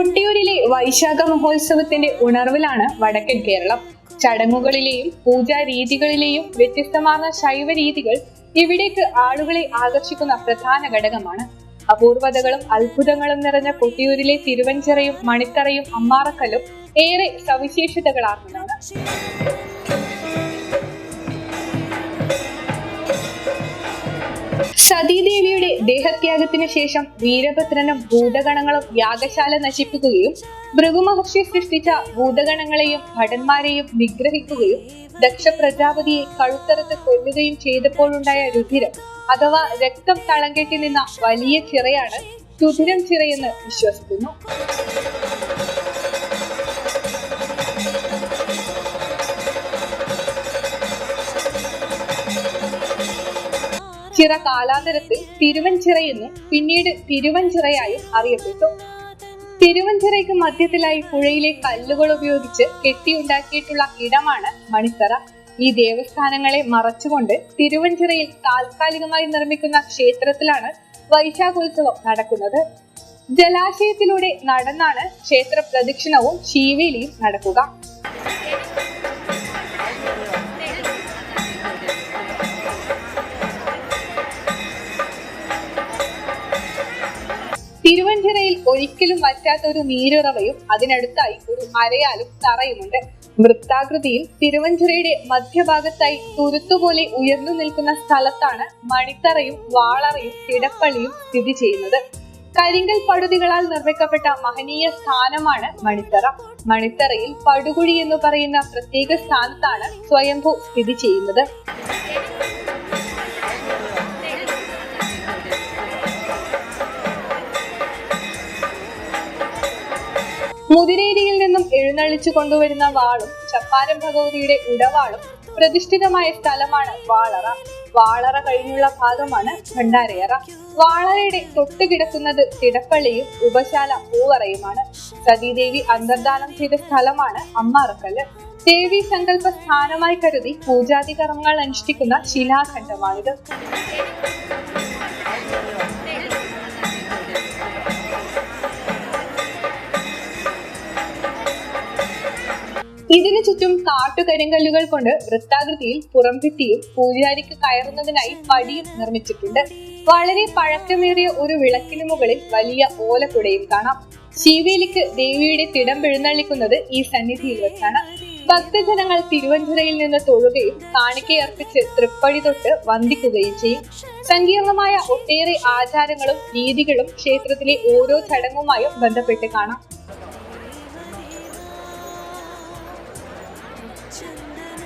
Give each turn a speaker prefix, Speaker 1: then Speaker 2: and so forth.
Speaker 1: കൊട്ടിയൂരിലെ വൈശാഖ മഹോത്സവത്തിന്റെ ഉണർവിലാണ് വടക്കൻ കേരളം. ചടങ്ങുകളിലെയും പൂജാരീതികളിലെയും വ്യത്യസ്തമാർന്ന ശൈവ രീതികൾ ഇവിടേക്ക് ആളുകളെ ആകർഷിക്കുന്ന പ്രധാന ഘടകമാണ്. അപൂർവതകളും അത്ഭുതങ്ങളും നിറഞ്ഞ കൊട്ടിയൂരിലെ തിരുവഞ്ചിറയും മണിത്തറയും അമ്മാറക്കലും ഏറെ സവിശേഷതകളാർന്നതാണ്. സതീദേവിയുടെ ദേഹത്യാഗത്തിനു ശേഷം വീരഭദ്രനും ഭൂതഗണങ്ങളും യാഗശാല നശിപ്പിക്കുകയും ഭൃഗുമഹർഷി സൃഷ്ടിച്ച ഭൂതഗണങ്ങളെയും ഭടന്മാരെയും നിഗ്രഹിക്കുകയും ദക്ഷ പ്രജാപതിയെ കഴുത്തറത്ത് കൊല്ലുകയും ചെയ്തപ്പോഴുണ്ടായ രുധിരം അഥവാ രക്തം തളം കെട്ടി നിന്ന വലിയ ചിറയാണ് സുധിരം ചിറയെന്ന് വിശ്വസിക്കുന്നു. ചിറ കാലാന്തരത്തിൽ തിരുവഞ്ചിറയെന്നും പിന്നീട് തിരുവഞ്ചിറയായും അറിയപ്പെട്ടു. തിരുവഞ്ചിറയ്ക്ക് മധ്യത്തിലായി പുഴയിലെ കല്ലുകൾ ഉപയോഗിച്ച് കെട്ടിയുണ്ടാക്കിയിട്ടുള്ള ഇടമാണ് മണിത്തറ. ഈ ദേവസ്ഥാനങ്ങളെ മറച്ചുകൊണ്ട് തിരുവഞ്ചിറയിൽ താൽക്കാലികമായി നിർമ്മിക്കുന്ന ക്ഷേത്രത്തിലാണ് വൈശാഖോത്സവം നടക്കുന്നത്. ജലാശയത്തിലൂടെ നടന്നാണ് ക്ഷേത്ര പ്രദക്ഷിണവും ശീവേലിയും നടക്കുക. തിരുവഞ്ചിറയിൽ ഒരിക്കലും വറ്റാത്ത ഒരു നീരുറവയും അതിനടുത്തായി ഒരു അരയാലും തറയുമുണ്ട്. വൃത്താകൃതിയിൽ തിരുവഞ്ചിറയുടെ മധ്യഭാഗത്തായി തുരുത്തുപോലെ ഉയർന്നു നിൽക്കുന്ന സ്ഥലത്താണ് മണിത്തറയും വാളറയും തിടപ്പള്ളിയും സ്ഥിതി ചെയ്യുന്നത്. കരിങ്കൽ പടുതികളാൽ നിർമ്മിക്കപ്പെട്ട മഹനീയ സ്ഥാനമാണ് മണിത്തറ. മണിത്തറയിൽ പടുകുഴി എന്ന് പറയുന്ന പ്രത്യേക സ്ഥാനത്താണ് സ്വയംഭൂ സ്ഥിതി ചെയ്യുന്നത്. മുതിരേരിയിൽ നിന്നും എഴുന്നള്ളിച്ചു കൊണ്ടുവരുന്ന വാളും ചപ്പാരം ഭഗവതിയുടെ ഉടവാളും പ്രതിഷ്ഠിതമായ സ്ഥലമാണ് വാളറ. വാളറ കഴിഞ്ഞുള്ള ഭാഗമാണ് ഭണ്ഡാരയറ. വാളറയുടെ തൊട്ട് കിടക്കുന്നത് തിടപ്പള്ളിയും ഉപശാല പൂവറയുമാണ്. സതീദേവി അന്തർദാനം ചെയ്ത സ്ഥലമാണ് അമ്മാറക്കല്ല്. ദേവി സങ്കല്പ സ്ഥാനമായി കരുതി പൂജാതി കർമ്മങ്ങൾ അനുഷ്ഠിക്കുന്ന ശിലാഖണ്ഡമാണിത്. ഇതിനു ചുറ്റും കാട്ടുകരിങ്കല്ലുകൾ കൊണ്ട് വൃത്താകൃതിയിൽ പുറംഭിത്തിയും പൂജാരിക്ക് കയറുന്നതിനായി പടിയും നിർമ്മിച്ചിട്ടുണ്ട്. വളരെ പഴക്കമേറിയ ഒരു വിളക്കിനു മുകളിൽ വലിയ ഓലക്കുടയും കാണാം. ശിവേലിക്ക് ദേവിയുടെ തിടം പെഴുന്നള്ളിക്കുന്നത് ഈ സന്നിധിയിൽ വെച്ചാണ്. ഭക്തജനങ്ങൾ തിരുവനന്തപുരയിൽ നിന്ന് തൊഴുകയും കാണിക്കയർപ്പിച്ച് തൃപ്പടി തൊട്ട് വന്ദിക്കുകയും ചെയ്യും. സങ്കീർണമായ ഒട്ടേറെ ആചാരങ്ങളും രീതികളും ക്ഷേത്രത്തിലെ ഓരോ ചടങ്ങുമായും ബന്ധപ്പെട്ട് കാണാം. 简单